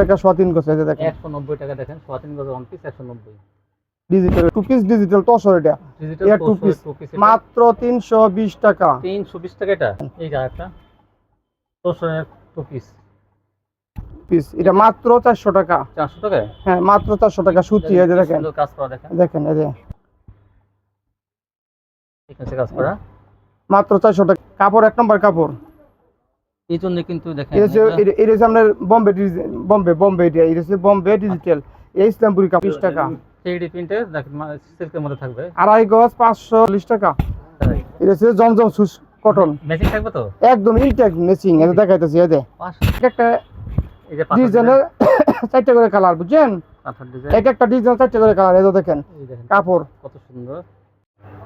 টাকা সোয়া তিন গজ এই যে দেখেন। একশো নব্বই টাকা দেখেন সোয়া তিন গজ ওয়ান পিস একশো নব্বই। ডিজিটাল টু পিস ডিজিটাল তসর এটা। ডিজিটাল। টু পিস মাত্র তিনশো বিশ টাকা। তিনশো বিশ টাকা এটা? এই যা একটা তোষণের টু পিস পিস এটা মাত্র চারশো টাকা। চারশো টাকা? হ্যাঁ মাত্র চারশো টাকা সুতি এই যে দেখেন। সুন্দর কাজ করা দেখেন। দেখেন এই যে। এখানে কাজ করা। মাত্র চারশো টাকা। কাপড় এক নম্বর কাপড়। এই জন্য কিন্তু দেখেন এটা হচ্ছে আপনার বম্বে বম্বে বম্বে এটা এটা হচ্ছে বম্বে ডিজিটাল এই ইসলামপুরি বিশ টাকা। থ্রি ডি প্রিন্টে সিল্কের মধ্যে থাকবে। আড়াই গজ পাঁচশো চল্লিশ টাকা। এটা হচ্ছে জমজম সুস কটন। ম্যাচিং থাকবে তো? একদম ইনটেক মেচিং এটা দেখাইতেছি এই যে। একটা এই যে ডিজাইনের চারটে করে কালার বুঝছেন? এক একটা ডিজাইন চারটে করে কালার এই দেখেন কাপড়। কত সুন্দর।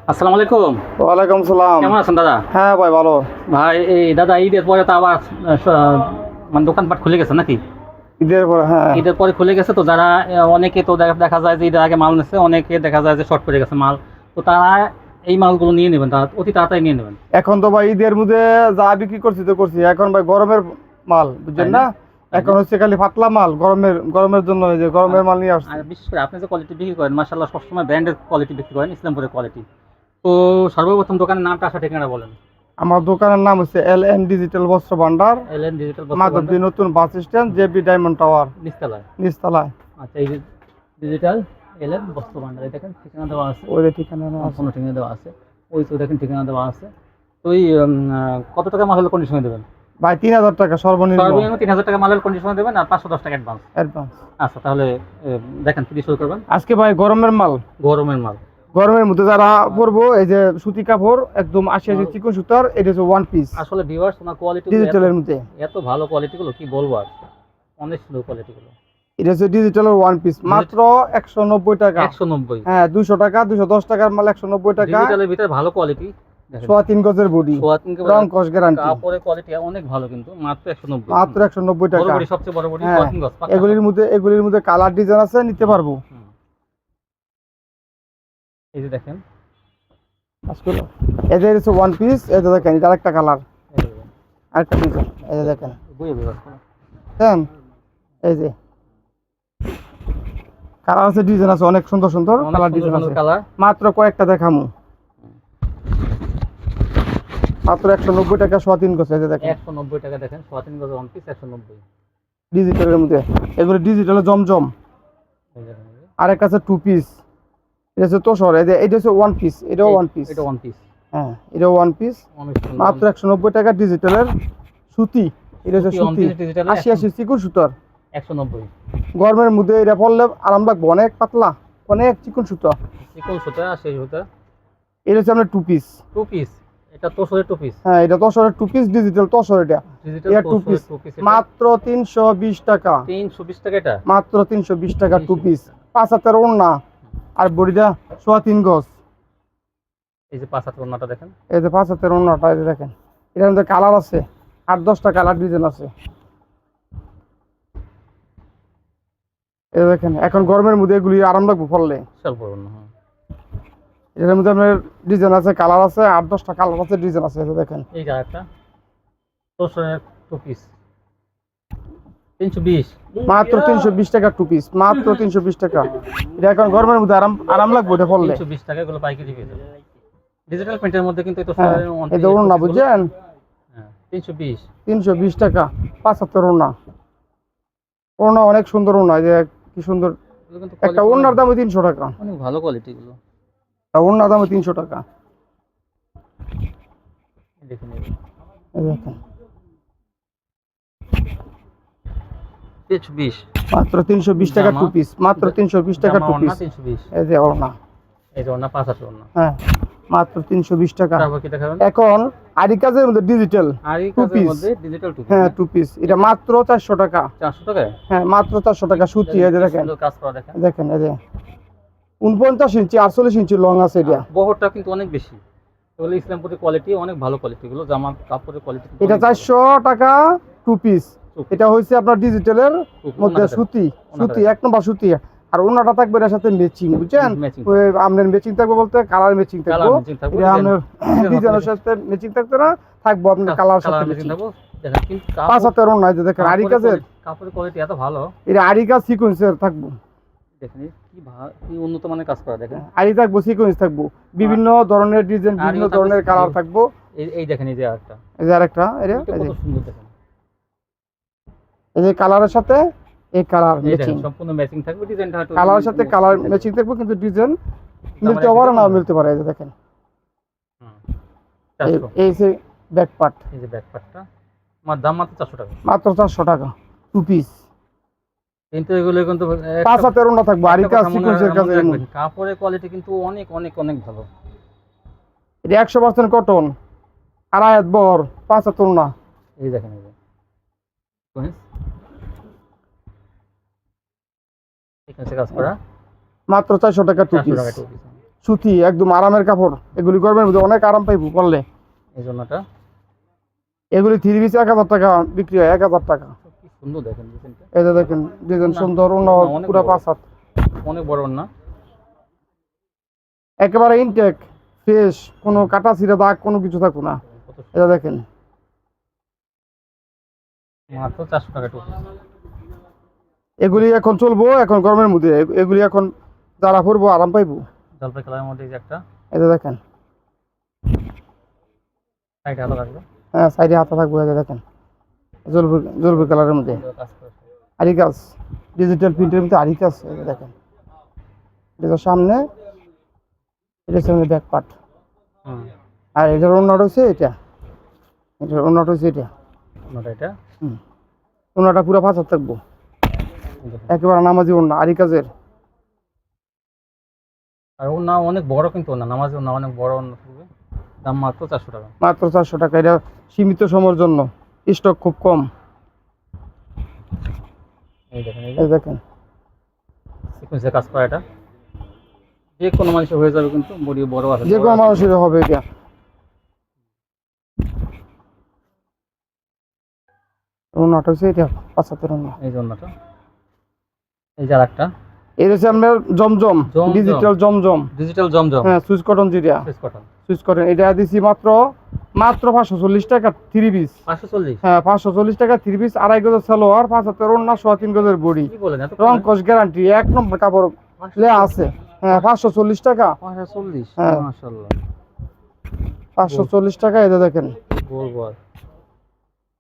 আসসালামু আলাইকুম। ওয়ালাইকুম সালাম। কেমন আছেন দাদা? হ্যাঁ ভাই ভালো। ভাই এই দাদা ঈদের পরে তো আবার মানে দোকানপাট খুলে গেছে নাকি? ঈদের পরে হ্যাঁ। ঈদের পরে খুলে গেছে তো যারা অনেকে তো দেখা- যায় যে ঈদের আগে মাল নিচ্ছে অনেকে দেখা যায় যে শর্ট পড়ে গেছে মাল। তো তারা এই মালগুলো নিয়ে নেবেন তারা অতি তাড়াতাড়ি নিয়ে নেবেন। এখন তো ভাই ঈদের মধ্যে যা বিক্রি করছি তো করছি এখন ভাই গরমের মাল বুঝছেন না? এখন হচ্ছে খালি পাতলা মাল গরমের গরমের জন্য এই যে গরমের মাল নিয়ে আসছে। আর বিশেষ করে আপনি যে কোয়ালিটি বিক্রি করেন মাসাল্লাহ সবসময় ব্র্যান্ডের কোয়ালিটি বিক্রি করেন ইসলামপুরের কোয়ালিটি তো সর্বপ্রথম দোকানের নামটা আসা ঠিকানা বলেন। আমার দোকানের নাম হচ্ছে এল এন ডিজিটাল বস্ত্র ভান্ডার এল এন ডিজিটাল মাধবদী নতুন bus stand JB diamond tower. নিস্তালায় নিচতলায়। আচ্ছা এই ডিজিটাল এল এন বস্ত্র ভান্ডার এই দেখেন ঠিকানা দেওয়া আছে। ওই যে ঠিকানা ঠিকানা দেওয়া আছে। ওই তো দেখেন ঠিকানা দেওয়া আছে। তো এই কত টাকা মালের কন্ডিশনে দেবেন? ভাই তিন হাজার টাকা সর্বনিম্ন। সর্বনিম্ন তিন হাজার টাকা মালের কন্ডিশনে দেবেন আর পাঁচশো দশ টাকা অ্যাডভান্স অ্যাডভান্স আচ্ছা তাহলে দেখেন ফ্রি শুরু করবেন? আজকে ভাই গরমের মাল। গরমের মাল। গরমের মধ্যে যারা পরবো এই যে সুতি কাপড় একদম আশি আশি চিকন সুতার এটা হচ্ছে ওয়ান পিস আসলে ভিউয়ার্স ওনার কোয়ালিটি ডিজিটালের মধ্যে। এত ভালো কোয়ালিটিগুলো কি বলব আর? অনেক সুন্দর কোয়ালিটিগুলো এটা হচ্ছে ডিজিটালের ওয়ান পিস মাত্র একশো নব্বই টাকা। একশো নব্বই। হ্যাঁ দুশো টাকা দুশো দশ টাকার মাল একশো নব্বই টাকা। ডিজিটালের ভিতরে ভালো কোয়ালিটি সোয়া তিন গজের বডি রং কস গ্যারান্টি কাপড়ের কোয়ালিটি অনেক ভালো কিন্তু মাত্র একশো নব্বই। মাত্র একশো নব্বই বড় টাকা। সবচেয়ে বড় বড়ি হ্যাঁ, গজ, এগুলির মধ্যে এগুলির মধ্যে কালার ডিজাইন আছে নিতে পারব। এই যে দেখেন। হচ্ছে ওয়ান পিস এই যে দেখেন এটা আরেকটা কালার আরেকটা ডিজাইন এই যে দেখেন। এই যে। কালার আছে ডিজাইন আছে অনেক সুন্দর সুন্দর কালার ডিজাইন আছে। মাত্র কয়েকটা দেখামু। মাত্র একশো নব্বই টাকা সোয়া তিন গজ এই যে দেখেন। একশো নব্বই টাকা দেখেন গজ ওয়ান পিস একশো নব্বই। ডিজিটালের মধ্যে। এগুলো ডিজিটালে জমজম। আছে টু পিস এটা হচ্ছে তোষর এই যে এটা হচ্ছে ওয়ান পিস এটাও ওয়ান পিস এটা ওয়ান পিস হ্যাঁ এটাও ওয়ান পিস মাত্র একশো নব্বই টাকা ডিজিটালের সুতি। এটা হচ্ছে সুতি, আশি আশি চিকুন সুতার। একশো নব্বই। গরমের মধ্যে এটা পরলে আরাম লাগবে অনেক পাতলা অনেক চিকন সুতা। চিকন সুতা সুতা। এটা হচ্ছে আপনার টু পিস টু পিস এটা তোষরের টু পিস হ্যাঁ এটা তসরের টু পিস ডিজিটাল তসর এটা। ডিজিটাল এটা two piece। টু পিস মাত্র তিনশো বিশ টাকা। তিনশো বিশ টাকা এটা? মাত্র তিনশো বিশ টাকা টু পিস পাঁচ হাতের ওড়না। আর বডিটা সোয়া তিন গজ। এই যে পাঁচ হাত ওড়নাটা দেখেন। এই যে পাঁচ হাতের ওড়নাটা এই যে দেখেন। এটার মধ্যে কালার আছে। আট দশটা কালার ডিজাইন আছে। এই দেখেন এখন গরমের মধ্যে এগুলি আরাম লাগবে ওড়না এটার মধ্যে আপনার ডিজাইন আছে কালার আছে আট দশটা কালার আছে ডিজাইন আছে যে দেখেন। এই যে একটা টু পিস তিনশো বিশ। মাত্র তিনশো বিশ টাকা টু পিস মাত্র তিনশো বিশ টাকা। এটা এখন গরমের মধ্যে আরাম আরাম লাগবে এটা পড়লে তিনশো বিশ টাকা এগুলো পাইকারি পেয়ে যাবে ডিজিটাল প্রিন্টের মধ্যে কিন্তু এই হ্যাঁ ওড়না বুঝছেন? হ্যাঁ তিনশো বিশ। তিনশো বিশ টাকা ওড়না। ওড়না অনেক সুন্দর ওড়না যে কি সুন্দর। একটা ওড়নার দামে তিনশো টাকা। অনেক ভালো কোয়ালিটি একটা দামে তিনশো টাকা। মাত্র তিনশো বিশ টাকা টু পিস মাত্র তিনশো বিশ টাকা টু পিস এই যে ওড়না। এই যে ওড়না পাঁচ হাতের ওড়না। হ্যাঁ মাত্র তিনশো বিশ টাকা। তারপর কি দেখাবেন? এখন আরি কাজের মধ্যে ডিজিটাল হ্যাঁ টু পিস এটা মাত্র চারশো টাকা। চারশো টাকা হ্যাঁ মাত্র চারশো টাকা সুতি এই যে দেখেন। দেখেন। দেখেন এই যে। উনপঞ্চাশ ইঞ্চি আটচল্লিশ ইঞ্চি লং আছে এটা। বহরটা কিন্তু অনেক বেশি। এগুলো ইসলামপুরের কোয়ালিটি অনেক ভালো কোয়ালিটি গুলো জামা কাপড়ের কোয়ালিটি এটা চারশো টাকা টু পিস এটা হচ্ছে আপনার ডিজিটালের মধ্যে সুতি সুতি এক নম্বর সুতি। আর ওনাটা থাকবে এর সাথে ম্যাচিং বুঝছেন? আপনার ম্যাচিং থাকবে বলতে কালার ম্যাচিং থাকবে। থাকবে এটা আপনার ডিজাইনের সাথে ম্যাচিং থাকবে না থাকব আপনার কালার সাথে ম্যাচিং থাকব। দেখেন কিন্তু পাঁচ হাতের ওনা দেখেন আরি কাজের। কাপড়ের কোয়ালিটি এত ভালো। এটা আরিকা সিকোয়েন্সের থাকব। দেখেন কি কি উন্নত মানের কাজ করা দেখেন। আরি থাকব সিকোয়েন্স থাকব। বিভিন্ন ধরনের ডিজাইন বিভিন্ন ধরনের কালার থাকব। এই দেখেন এই যে আরেকটা এই যে আরেকটা এটা কত সুন্দর দেখেন। এই যে কালারের সাথে এই কালার ম্যাচিং সম্পূর্ণ ম্যাচিং থাকবে ডিজাইনটা কালারের সাথে কালার ম্যাচিং থাকব কিন্তু ডিজাইন মিলতে পারে না মিলতে পারে এই যে দেখেন। এই- 400 যে ব্যাক পার্ট এই যে ব্যাক পার্টটা আমার দাম মাত্র চারশো টাকা। মাত্র চারশো টাকা টু পিস কিন্তু এগুলো কিন্তু পাঁচ হাতের ওনা থাকব মনে- সিকোয়েন্সের মনে কাপড়ের কোয়ালিটি কিন্তু অনেক অনেক অনেক ভালো। এটা একশো পার্সেন্ট কটন আড়াই হাত বর পাঁচ ওনা এই দেখেন এই কাজ করা। মাত্র চারশো টাকা টু পিস piece। সুতি একদম আরামের কাপড় এগুলি গরমের মধ্যে অনেক আরাম পাইবো পরলে। এই জন্যটা। এগুলি থ্রি পিস এক হাজার টাকা বিক্রি হয় এক হাজার টাকা। সুন্দর দেখেন ডিজাইনটা। এই যে দেখেন ডিজাইন সুন্দর না, অনেক পাঁচ হাত। অনেক বড় না? একেবারে ইনটেক ফ্রেশ কোনো কাটা ছিঁড়া দাগ কোনো কিছু থাকব না। এটা দেখেন। মাত্র চারশো টাকা টু এগুলি এখন চলবো এখন গরমের মধ্যে। এগুলি এখন যারা পরবো আরাম পাইবো। জলপাই কালারের মধ্যে একটা। এটা দেখেন। সাইডে আলো লাগবে হ্যাঁ সাইডে হাতা থাকব এটা দেখেন। জলবি কালারের মধ্যে। সুন্দর কাজ আরিকাস ডিজিটাল প্রিন্টের মধ্যে আরিকাস এটা দেখেন। এটা সামনে এটা সামনে ব্যাক পার্ট আর এটার অন্যটা হচ্ছে এটা। এটার অন্যটা হচ্ছে এটা। এটা? হুম। অন্যটা পুরো ফাঁসা থাকব। একেবারে নামাজি অন্য আরিকাজের আর ওর না অনেক বড় কিন্তু না নামাজ না অনেক বড় অন্য দাম মাত্র চারশো টাকা। মাত্র চারশো টাকা এটা সীমিত সময়ের জন্য। স্টক খুব কম। এই দেখেন এই যে। দেখেন। সিকোয়েন্সের কাজ করা এটা। যে কোনো মানুষের হয়ে যাবে কিন্তু বডি বড় আছে যে কোনো মানুষের হবে এটা। অন্যটা হচ্ছে এটা পাঁচাত্তর এই এই যে আরেকটা। এটা হচ্ছে আপনার জমজম জমজম। ডিজিটাল জমজম। ডিজিটাল জমজম। হ্যাঁ সুইচ কটন যেটা। Swiss cotton. সুইচ কটন এটা দিছি মাত্র মাত্র পাঁচশো চল্লিশ টাকা থ্রি পিস হ্যাঁ পাঁচশো চল্লিশ টাকা থ্রি পিস আড়াই গজের সালোয়ার পাঁচ হাতের অন্য সোয়া তিন গজের বডি। রং কস গ্যারান্টি এক নম্বর কাপড় লে আছে। হ্যাঁ পাঁচশো চল্লিশ টাকা। পাঁচশো চল্লিশ? হ্যাঁ। পাঁচশো চল্লিশ টাকা এটা দেখেন।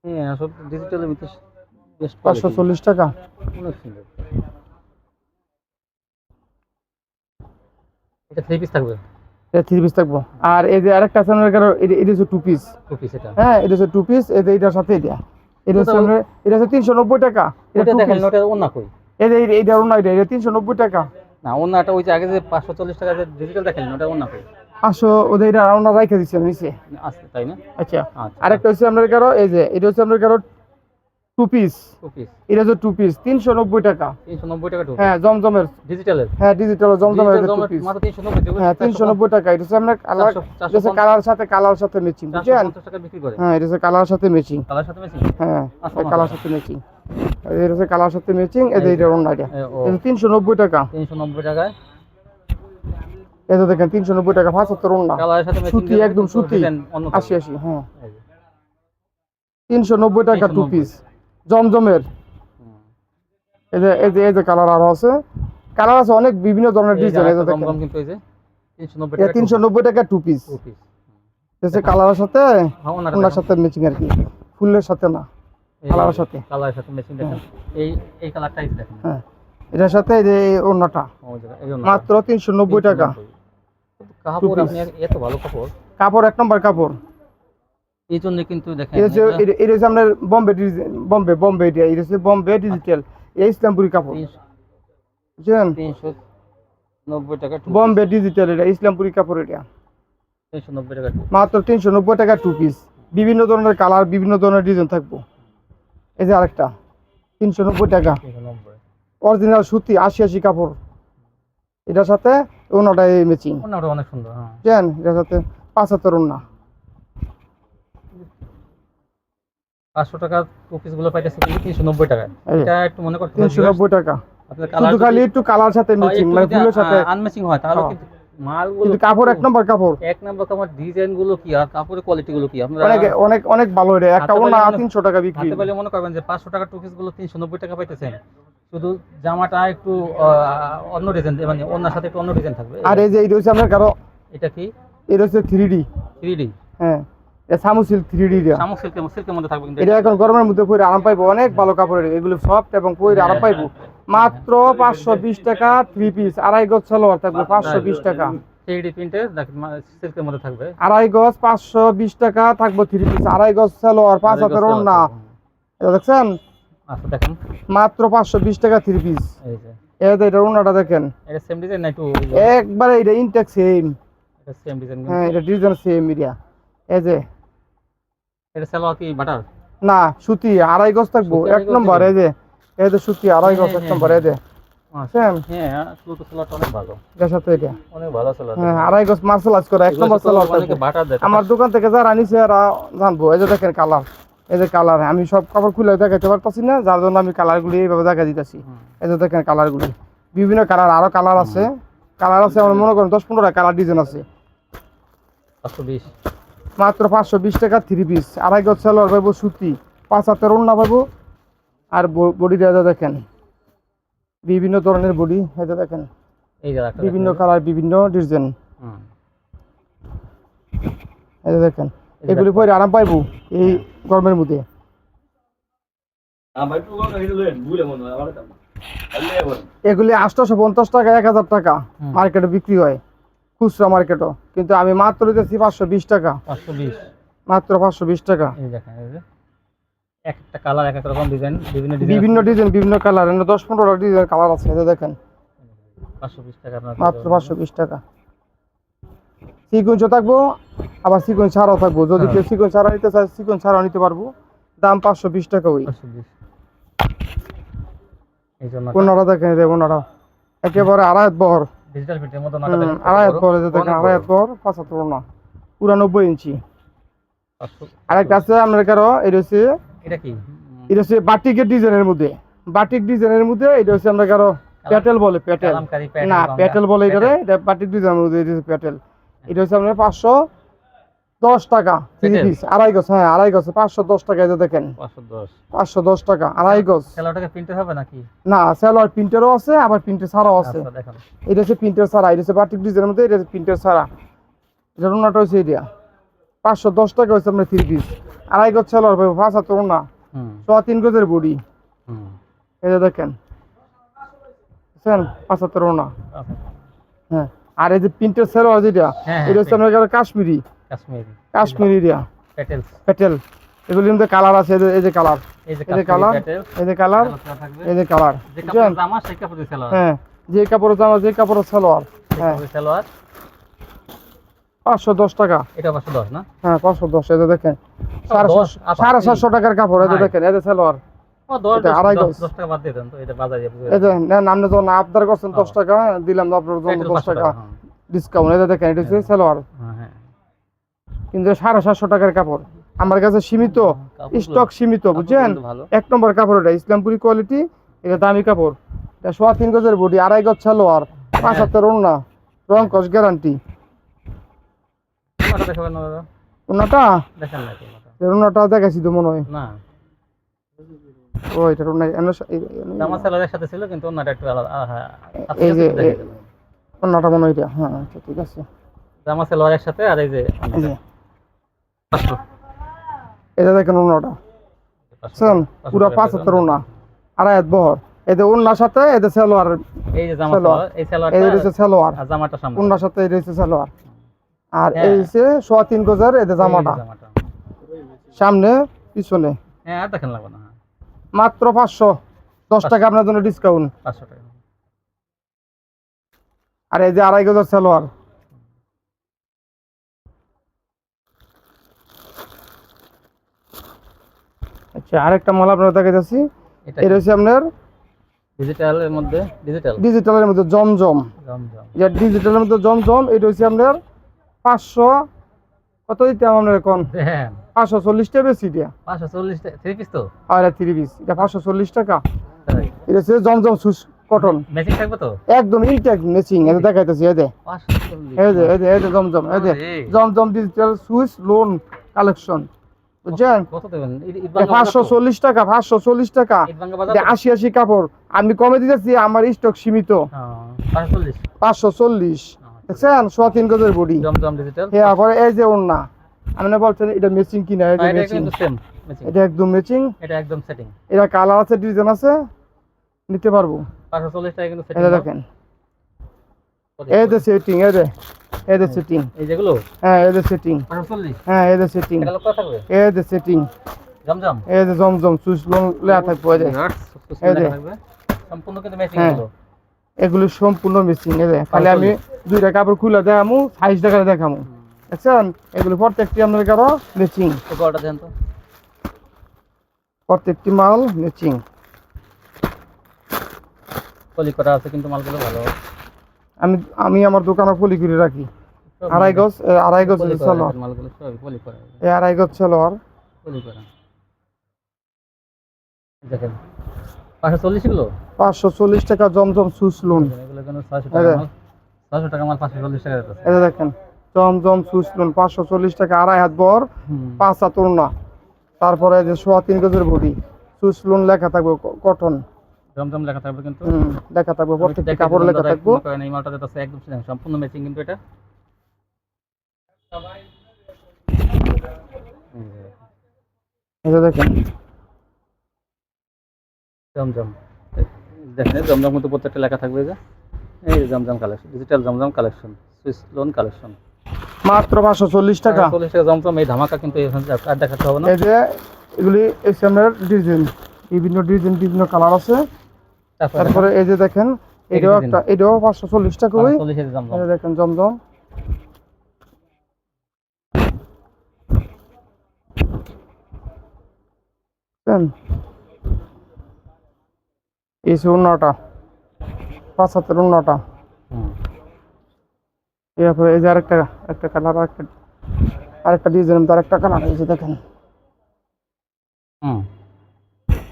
হ্যাঁ পাঁচশো চল্লিশ টাকা। অনেক সুন্দর। এটা থ্রি পিস থাকবে? এটা থ্রি পিস থাকব। আর এই যে আরেকটা আছে এটা হচ্ছে টু পিস টু পিস এটা। হ্যাঁ এটা হচ্ছে টু পিস এটা এটার সাথে এটা। এটা হচ্ছে ওটা- এটা হচ্ছে তিনশো নব্বই টাকা। এটা দেখেন ওটা ওনা কই? এটা এটা এটা অন্য এটা এটা তিনশো নব্বই টাকা। না ওনাটা ওই যে আগে যে পাঁচশো চল্লিশ টাকা যে ডিজিটাল দেখেন ওটা ওনা কই? ওদের এটা ওনার রাইখে দিচ্ছে নিচে। তাই না? আচ্ছা। আচ্ছা। আরেকটা হচ্ছে আপনার কারও এই যে এটা হচ্ছে আপনার কারও টু পিস এটা হচ্ছে টু পিস তিনশো নব্বই টাকা। হ্যাঁ জমজমের। ডিজিটালের হ্যাঁ ডিজিটাল জমজমের হ্যাঁ তিনশো নব্বই টাকা। এটা হচ্ছে আপনার কালার এটা কালার সাথে কালার সাথে ম্যাচিং বুঝছেন? হ্যাঁ এটা হচ্ছে কালার সাথে ম্যাচিং হ্যাঁ আচ্ছা, কালার সাথে ম্যাচিং এটা হচ্ছে কালার সাথে ম্যাচিং এটা অন্য এটা। ও। এটা তিনশো নব্বই টাকা। তিনশো নব্বই টাকায় এটা দেখেন তিনশো নব্বই টাকা পঁচাত্তর অন্য কালারের সাথে সুতি, একদম সুতি। অন্য আশি আশি হ্যাঁ। তিনশো নব্বই টাকা টু পিস জমজমের। এই যে এই যে এই যে কালার আরও আছে। কালার আছে অনেক বিভিন্ন ধরনের ডিজাইন এই যে জমজম কিন্তু এই যে তিনশো নব্বই এটা টাকা তিনশো নব্বই টাকা টু পিস টু পিস হচ্ছে কালারের সাথে হ্যাঁ ওনার সাথে ম্যাচিং আর কি। ফুলের সাথে না কালারের সাথে। কালারের সাথে মেশিন দেখেন। এই এই কালারটাই দেখেন। হ্যাঁ। এটার সাথে এই যে জন্য মাত্র তিনশো নব্বই টাকা। কাপড় আপনি এত ভালো কাপড়। কাপড় এক নম্বর কাপড়। এই জন্য কিন্তু দেখেন এটা হচ্ছে আপনার বম্বে ডিজাইন বম্বে বম্বে এটা এটা হচ্ছে বম্বে ডিজিটাল এই ইসলামপুরি কাপড়। তিনশো- বুঝছেন? তিনশো নব্বই টাকা বম্বে ডিজিটাল এটা ইসলামপুরি কাপড় এটা। তিনশো নব্বই টাকা মাত্র তিনশো নব্বই টাকা টু পিস বিভিন্ন ধরনের কালার বিভিন্ন ধরনের ডিজাইন থাকব। এই যে আরেকটা তিনশো নব্বই টাকা। অরিজিনাল সুতি আশি আশি কাপড়। এটার সাথে ওনাটা এই ম্যাচিং ওনাটা অনেক সুন্দর হ্যাঁ। এটার সাথে পাঁচ হাতের ওনা। পাঁচশো টাকা টু পিসগুলো পাইতেছে কিন্তু তিনশো নব্বই টাকায়। এটা একটু মনে করতে তিনশো নব্বই টাকা। শুধু খালি একটু কালার সাথে ম্যাচিং মানে ফুলের সাথে আনমেচিং হয় তাহলে হ্যাঁ। কিন্তু মালগুলো কাপড় এক নম্বর কাপড়। এক নম্বর কাপড় ডিজাইনগুলো কি আর কাপড়ের কোয়ালিটি গুলো কি? আপনারা অনেক অনেক অনেক ভালো এটা। একটা ওনা পাইলে তিনশো টাকা বিক্রি। হাতে পেলে মনে করবেন যে পাঁচশো টাকার টু পিসগুলো তিনশো নব্বই টাকা পাইতেছেন। শুধু জামাটা একটু অন্য ডিজাইন মানে অন্যের সাথে একটু অন্য ডিজাইন থাকবে। আর এই যে এটা হচ্ছে আপনার কারও এটা কি? এটা হচ্ছে থ্রি ডি থ্রি ডি হ্যাঁ। এটা সামুসিল থ্রি ডি শামুক সিল্কের সিল্কের মধ্যে থাকবে কিন্তু এটা। এখন গরমের মধ্যে পরে আরাম পাইবো অনেক ভালো কাপড়ের এগুলো সফট এবং পরে আরাম পাইবো। মাত্র পাঁচশো বিশ টাকা থ্রি পিস আড়াই গজ সালোয়ার থাকবে পাঁচশো বিশ টাকা। সিল্কের মধ্যে থাকবে। আড়াই গজ পাঁচশো বিশ টাকা থাকব থ্রি পিস আড়াই গজ সালোয়ার পাঁচ হাতের না এটা দেখছেন? আচ্ছা দেখেন। মাত্র পাঁচশো বিশ টাকা থ্রি পিস এই এটা এটা ওনাটা দেখেন। এটা সেম ডিজাইন না একটু একবারে এটা ইনটেক সেম সেম ডিজাইন হ্যাঁ এটা ডিজাইন সেম এরিয়া এই যে এটা সালোয়ার কি বাটার? না সুতি আড়াই গজ থাকব। এক নম্বর এই যে এই যে সুতি আড়াই গজ এক হ্যাঁ, নম্বর এই যে। সেম হ্যাঁ। শুধু সালোয়ারটা অনেক ভালো। এর সাথে এটা। অনেক ভালো সালোয়ার হ্যাঁ আড়াই গজ মার্শাল আর্ট করে এক নম্বর বাটার দেয় আমার দোকান থেকে যারা আনিছে এরা জানব এই যে দেখেন কালার। এই যে কালার আমি সব কাপড় খুলে দেখাইতে পারতাছি না যার জন্য আমি কালারগুলি এইভাবে দেখা দিতেছি। এই যে দেখেন কালারগুলি। বিভিন্ন কালার আরও কালার আছে। কালার আছে আমার মনে করেন দশ পনেরোটা কালার ডিজাইন আছে। পাঁচশো বিশ। মাত্র পাঁচশো বিশ টাকা থ্রি পিস আড়াই গজ সালোয়ার পাবো সুতি পাঁচ হাতের ওড়না পাবো আর বডি এটা দেখেন বিভিন্ন ধরনের বডি এটা দেখেন। এই যে একটা বিভিন্ন কালার বিভিন্ন ডিজাইন এটা দেখেন এগুলি পরে আরাম পাইবো এই গরমের মধ্যে। এগুলি আটশোশো পঞ্চাশ টাকা এক হাজার টাকা মার্কেটে বিক্রি হয়। খুচরা মার্কেটও। কিন্তু আমি মাত্র দিতেছি পাঁচশো বিশ টাকা। পাঁচশো বিশ। মাত্র পাঁচশো বিশ টাকা। এক একটা কালার এক এক রকম ডিজাইন বিভিন্ন ডিজাইন বিভিন্ন ডিজাইন বিভিন্ন কালার। দশ পনেরোটা ডিজাইন কালার আছে এটা দেখেন। পাঁচশো বিশ টাকা মাত্র পাঁচশো বিশ টাকা। সিকোয়েন্সও থাকব আবার সিকোয়েন্স ছাড়াও থাকব। যদি হ্যাঁ। কেউ সিকোয়েন্স ছাড়া নিতে চায় সিকোয়েন্স ছাড়াও নিতে পারব। দাম পাঁচশো বিশ টাকা ওই। ওনারা দেখেন ওনারা। একেবারে আড়াইত বহর। ডিজিটাল ফিটের মতো এই যে দেখেন আড়াইত বহর পাঁচাত্তর না পুরা নব্বই ইঞ্চি আরেকটা আছে আপনার কারও এটা হচ্ছে এটা কি? এটা হচ্ছে বাটিকের ডিজাইনের মধ্যে। বাটিক ডিজাইনের মধ্যে এটা হচ্ছে আমরা কারও প্যাটেল বলে প্যাটেল না প্যাটেল বলে এটারে এটা বাটিক ডিজাইনের মধ্যে এটা হচ্ছে প্যাটেল এটা হচ্ছে আপনার পাঁচশো দশ টাকা থ্রি? পিস আড়াই গজ হ্যাঁ আড়াই গজ পাঁচশো দশ টাকা এটা দেখেন। পাঁচশো দশ। টাকা আড়াই গজ। প্রিন্টের হবে নাকি? না সেলোয়ার প্রিন্টারও আছে আবার প্রিন্টার ছাড়াও আছে। আচ্ছা এটা হচ্ছে প্রিন্টার ছাড়া এটা হচ্ছে বাটিক ডিজাইনের মধ্যে এটা হচ্ছে প্রিন্টার ছাড়া। এটা রুনাটা হচ্ছে এটা পাঁচশো দশ টাকা হচ্ছে আপনার থ্রি পিস আড়াই গজ পাবো পাঁচ হাত রুনা সোয়া তিন গজের বডি। এই দেখেন। পাঁচ হাত রুনা হ্যাঁ। আর এই যে প্রিন্টার সেলোয়ার যেটা এটা হচ্ছে আপনার কাছে কাশ্মীরি। কাশ্মীরি। প্যাটেল এগুলির মধ্যে কালার আছে এই যে- কালার এই যে কালার এই যে কালার এই যে কালার কাপড় জামা সেই সেলোয়ার। হ্যাঁ যে কাপড়ের জামা যে কাপড়ের সালোয়ার। হ্যাঁ। কাপড়ের পাঁচশো দশ টাকা। এটা পাঁচশো দশ না? হ্যাঁ পাঁচশো দশ দেখেন। সাড়ে সাতশো- টাকার কাপড় হ্যাঁ। দেখেন সালোয়ার। ও দশ দশ- টাকা এটা হ্যাঁ। দিলাম আপনার জন্য দশ টাকা। হ্যাঁ। ডিসকাউন্ট এই যে দেখেন এটা হচ্ছে সালোয়ার। হ্যাঁ হ্যাঁ। কিন্তু সাড়ে সাতশো টাকার কাপড়। আমার কাছে সীমিত স্টক সীমিত বুঝছেন? এক নম্বর কাপড় এটা ইসলামপুরি কোয়ালিটি এটা দামি কাপড়। এটা সোয়া তিন গজের বডি আড়াই গজ সালোয়ার পাঁচ হ্যাঁ। হাতের ওড়না রং কস গ্যারান্টি। দেখাইছি তো মনে হয়। না। ও এটা ওনা জামা সেলারের সাথে ছিল কিন্তু একটু আলাদা আচ্ছা, এই যে মনে হয় এটা। হ্যাঁ আচ্ছা ঠিক আছে। জামা সেলোয়ারের সাথে আর এই যে এটা দেখেন ওনাটা বুঝছেন পুরো পাঁচ হাতের ওনা আড়াই হাত বহর এদের ওনার সাথে এদের সালোয়ার এই যে জামা সেলোয়ার এই এই হচ্ছে সালোয়ার আর জামাটা সামনে ওনার সাথে এটা হচ্ছে সালোয়ার আর হ্যাঁ। এই হচ্ছে সোয়া তিন গজের এদের জামাটা এই সামনে পিছনে হ্যাঁ আর দেখেন লাগবে না হ্যাঁ, মাত্র পাঁচশো দশ টাকা আপনার জন্য ডিসকাউন্ট পাঁচশো টাকা আর এই যে আড়াই গজের সালোয়ার আচ্ছা আরেকটা মাল আপনার দেখে যাচ্ছি এটা হচ্ছে আপনার ডিজিটালের মধ্যে ডিজিটাল ডিজিটালের মধ্যে জমজম। জম জম এটা ডিজিটালের মধ্যে জমজম এটা হচ্ছে আপনার পাঁচশো কত দিতে আপনার এখন? পাঁচশো চল্লিশ টাকা বেশি এটা পাঁচশো চল্লিশ থ্রি পিস তো? আর থ্রি পিস এটা পাঁচশো চল্লিশ টাকা। এটা হচ্ছে জমজম সুস কটন ম্যাচিং থাকবে তো? একদম ইনটেক মেচিং এটা দেখাইতেছি এই যে। এই যে এই যে জমজম এই যে। জমজম ডিজিটাল সুইচ লোন কালেকশন বুঝছেন? পাঁচশো চল্লিশ টাকা পাঁচশো চল্লিশ টাকা? আশি আশি কাপড়। আমি কমে দিতেছি আমার স্টক সীমিত। পাঁচশো চল্লিশ। হ্যাঁ, দেখছেন? সোয়া তিন গজের বডি। হ্যাঁ পরে এই যে ওন্না আপনি বলছেন এটা মেচিং কিনা? হ্যাঁ, এটা মেচিং এটা একদম মেচিং এটা একদম সেটিং এটা কালার আছে ডিজাইন আছে? নিতে পারব। পাঁচশো চল্লিশ টাকা কিন্তু সেটিং দেখেন। এই যে সেটিং এই যে এই যে সেটিং এই যেগুলো? হ্যাঁ এই যে সেটিং পাঁচশো চল্লিশ হ্যাঁ এই যে সেটিং এটা কত থাকবে এই যে সেটিং জমজম? এই যে জমজম সুইচ লোন লেয়া থাকব এই যে। এই যে। সম্পূর্ণ কিন্তু ম্যাচিং। এগুলো? সম্পূর্ণ এই যে। খালি আমি দুইটা কাপড় খুলে দেখামু সাইজ দেখা দেখামু। দেখছেন? এগুলো প্রত্যেকটি আপনার কারও মেচিং প্রত্যেকটি মাল মেচিং করা আছে কিন্তু মালগুলো ভালো। আমি আমি আমার দোকানে পলি করে রাখি। আড়াই গজ আড়াই গজ সালোয়ার। এই আড়াই গজ সালোয়ার। পলি করা। দেখেন পাঁচশো চল্লিশ টাকা জমজম সুইচ লোন। দেখেন জমজম সুইচ লোন পাঁচশো চল্লিশ টাকা আড়াই হাত বর পাঁচ হাত ওড়না। তারপরে যে সোয়া তিন গজের বডি সুইচ লোন লেখা থাকবে কটন। জমজম লেখা থাকবে কিন্তু। লেখা থাকবে প্রত্যেকটি কাপড় লেখা থাকব। এই মালটা দিতেছে একদম সম্পূর্ণ ম্যাচিং কিন্তু এটা। এই যে দেখেন। জমজম। দেখেন জমজম কিন্তু প্রত্যেকটা লেখা থাকবে যে। এই জমজম কালেকশন ডিজিটাল জমজম কালেকশন সুইস লোন কালেকশন মাত্র পাঁচশো চল্লিশ টাকা। চল্লিশ টাকা জমজম এই ধামাকা কিন্তু আর দেখাতে হবে না। এই যে এগুলি এই সামনের ডিজাইন বিভিন্ন ডিজাইন বিভিন্ন কালার আছে। তারপরে এই যে দেখেন এটাও। একটা এটাও পাঁচশো চল্লিশ টাকা ওই দেখেন জমজম? এই পাঁচ হাতের। এরপরে এই যে আরেকটা একটা কালার আরেকটা আরেকটা ডিজাইন তার একটা কালার এই যে দেখেন হুম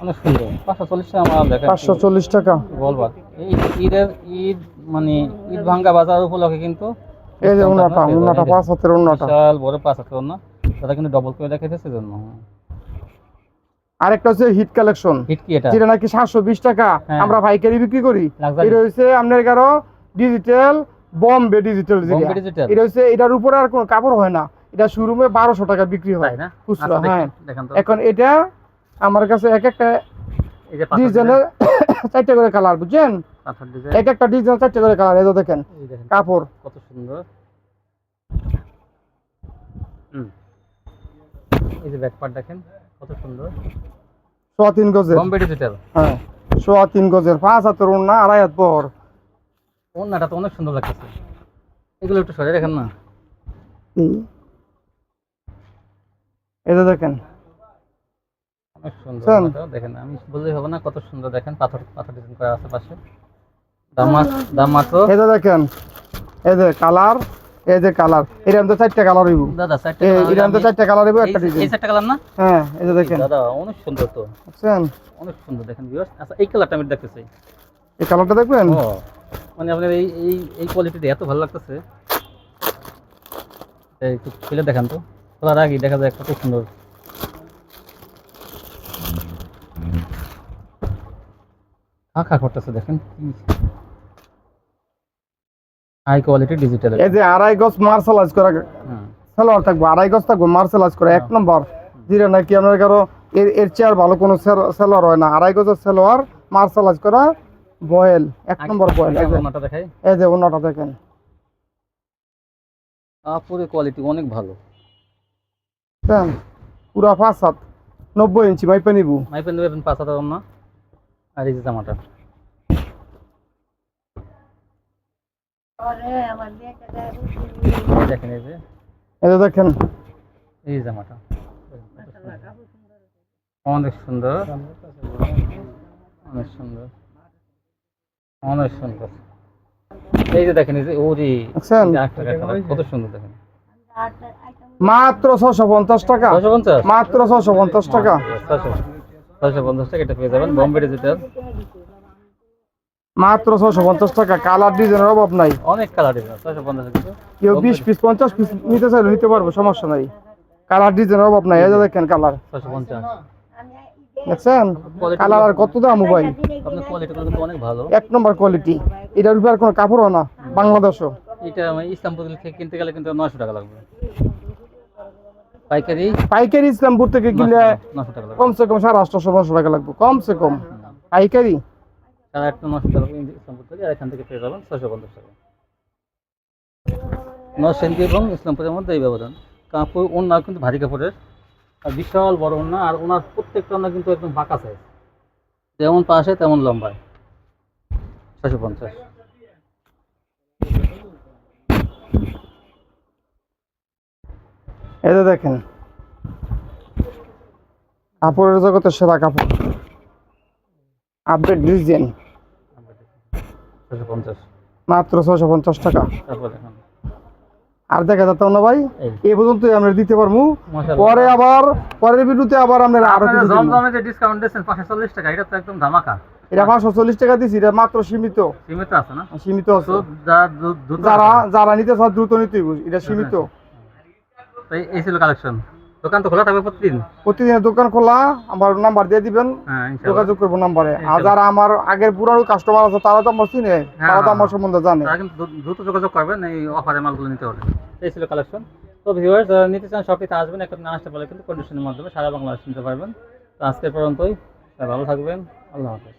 অনেক সুন্দর। পাঁচশো চল্লিশ টাকা মাল দেখেন। পাঁচশো চল্লিশ টাকা। বলবার এই ঈদের ঈদ মানে ঈদ ভাঙ্গা বাজার উপলক্ষে কিন্তু এই যে। পাঁচ হাতের বিশাল বড় পাঁচ হাজার না দাদা কিন্তু ডবল করে সেজন্য। আরেকটা হচ্ছে হিট কালেকশন হিট কি এটা? যেটা নাকি সাতশো বিশ টাকা। হ্যাঁ। আমরা পাইকারি বিক্রি করি। এটা হচ্ছে আপনার কারও ডিজিটাল বম্বে ডিজিটাল এটা হচ্ছে এটার উপরে আর কোনো কাপড় হয় না। এটা শোরুমে বারোশো টাকা বিক্রি হয়। না? খুচরা আচ্ছা, হ্যাঁ। এখন এটা আমার কাছে এক একটা ডিজাইনের চারটে করে কালার বুঝছেন? এক একটা ডিজাইন চারটে করে কালার এই দেখেন কাপড়। কত সুন্দর। এই যে ব্যাক পার্ট দেখেন কত সুন্দর। সোয়া তিন গজের। বম্বে ডিজিটাল হ্যাঁ সোয়া তিন গজের পাঁচ হাতের ওড়না আড়াই হাত বহর ওনাটা তো অনেক সুন্দর লাগতেছে। এগুলো একটু সরে দেখেন না। যে দেখেন অনেক সুন্দর শোন। ওনাটা, দেখেন আমি বললেই হবে না কত সুন্দর দেখেন পাথর পাথর ডিজাইন করা আছে পাশে। দাম মাত্র এই দেখেন এই যে কালার এই যে কালার এরকম তো চারটে কালার হইব। দাদা চারটে এরকম তো চারটে কালার হইব এই- একটা এই চারটা কালার না? হ্যাঁ এই যে দেখেন। দাদা অনেক সুন্দর তো। বুঝছেন অনেক সুন্দর দেখেন ভিউয়ার্স আচ্ছা এই কালারটা আমি দেখতেছি। এই কালারটা দেখবেন? ও মানে আপনার এই এই এই কোয়ালিটিটা এত ভালো লাগতেছে। এই একটু খুলে দেখান তো। খোলার আগে দেখা যায় কত সুন্দর খা খা করতেছে দেখেন। হাই কোয়ালিটি ডিজিটাল এই যে আড়াই গজ মার্শালাইজ করা সালোয়ার থাকব আড়াই গজ থাকব মার্শালাইজ করা এক নম্বর। যেটা নাকি আপনার কারও এর এর চেয়ার ভালো কোনো সালোয়ার হয় না। আড়াই গজের সালোয়ার মার্শালাইজ করা বয়েল এক নম্বর বয়েল। এই যে ওনাটা অন্যটা দেখেন। কাপড়ের কোয়ালিটি অনেক ভালো। পুরা পাঁচ সাত নব্বই ইঞ্চি মাইপে নিবু। মাইপেন দেবেন পাঁচ হাজার না আর এই যে জামাটা। দেখেন এই যে। এই দেখেন। এই জামাটা। অনেক সুন্দর। অনেক সুন্দর। অনেক সুন্দর। এই যে দেখেন এই যে ওরি কালার, কত সুন্দর দেখেন। মাত্র ছশো পঞ্চাশ টাকা। মাত্র ছশো পঞ্চাশ টাকা। ছয়শো ছয়শো পঞ্চাশ টাকা এটা পেয়ে যাবেন। বম্বে ডিজিটাল। মাত্র ছশো পঞ্চাশ টাকা। কালার ডিজাইনের অভাব নাই। অনেক কালার ডিজাইন ছয়শো পঞ্চাশ কেউ বিশ পিস পঞ্চাশ পিস নিতে চাইলে নিতে পারব সমস্যা নাই। কালার ডিজাইনের অভাব নাই। এই দেখেন কালার। ছয়শো পঞ্চাশ। দেখছেন? কালার আর কত দাম ভাই? ভালো। এক নম্বর কোয়ালিটি এটার উপরে কোনো কাপড়ও না বাংলাদেশও। এটা ইসলামপুর থেকে কিনতে গেলে কিন্তু নয়শো টাকা লাগবে। পাইকারি? পাইকারি ইসলামপুর থেকে কিনলে কমসে কম সাড়ে আটশো নশো টাকা লাগবে কমসে কম। পাইকারি? সাড়ে আটটা নশো টাকা ইসলামপুর থেকে আর এখান থেকে পেয়ে যাবেন ছয়শো পঞ্চাশ টাকা। নরসেন্দি এবং ইসলামপুরের মধ্যে এই ব্যবধান। কাপড় ওনা কিন্তু ভারী কাপড়ের। আর বিশাল বড় ওনা আর ওনার প্রত্যেকটা ওনা কিন্তু একদম বাঁকা সাইজ যেমন পাশে তেমন লম্বায়। ছয়শো পঞ্চাশ। এই যে দেখেন। কাপড়ের জগতের সেরা কাপড়। আপডেট ডিজাইন মাত্র ছশো পঞ্চাশ টাকা। আর দেখা যেত না ভাই এই। পর্যন্ত আমরা দিতে পারব। পরে আবার পরের ভিডিওতে আবার আমরা আরও কিছু দিব। জমজমে যে ডিসকাউন্ট দিচ্ছেন পাঁচশো চল্লিশ টাকা এটা তো একদম ধামাকা। এটা পাঁচশো চল্লিশ টাকা দিছি এটা মাত্র সীমিত। সীমিত আছে না? সীমিত আছে। যারা যারা নিতে চায় দ্রুত নিতে এটা সীমিত। তো এই- ছিল কালেকশন দোকান তো খোলা থাকবে প্রতিদিন? প্রতিদিনের দোকান খোলা আমার নাম্বার দিয়ে দিবেন হ্যাঁ যোগাযোগ করব নাম্বারে আর যারা আমার আগের পুরানো কাস্টমার আছে তারা তো আমার চিনে তারা তো হ্যাঁ, আমার সম্বন্ধে জানে। দ্রুত যোগাযোগ করবেন এই অফারের মালগুলো নিতে হলে। এই ছিল কালেকশন তো ভিউয়ার্স যারা নিতে চান শপটিতে আসবেন একটা না আসতে পারলে কিন্তু কন্ডিশনের মাধ্যমে সারা বাংলাদেশ নিতে পারবেন। তো আজকের পর্যন্তই। ভালো থাকবেন। আল্লাহ হাফেজ।